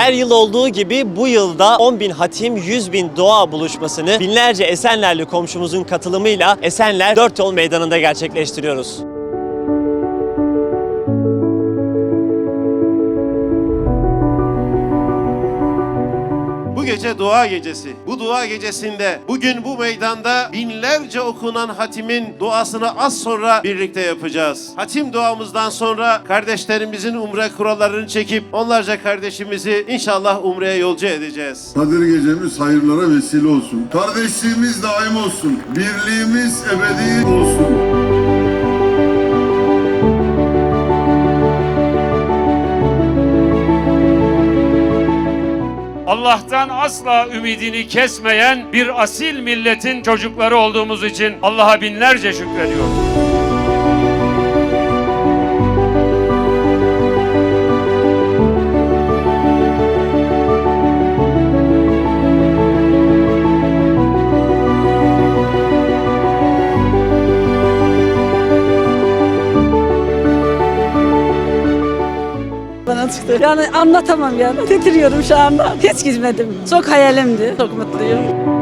Her yıl olduğu gibi bu yılda 10 bin hatim 100 bin dua buluşmasını binlerce Esenlerli komşumuzun katılımıyla Esenler 4 Yol Meydanı'nda gerçekleştiriyoruz. Bu gece dua gecesi. Bu dua gecesinde bugün bu meydanda binlerce okunan hatimin duasını az sonra birlikte yapacağız. Hatim duamızdan sonra kardeşlerimizin umre kurallarını çekip onlarca kardeşimizi inşallah umreye yolcu edeceğiz. Kadir gecemiz hayırlara vesile olsun. Kardeşliğimiz daim olsun. Birliğimiz ebedi olsun. Allah'tan asla ümidini kesmeyen bir asil milletin çocukları olduğumuz için Allah'a binlerce şükrediyorum. Çıktı. Yani anlatamam yani. Titriyorum şu anda. Hiç gitmedim. Çok hayalimdi. Çok mutluyum.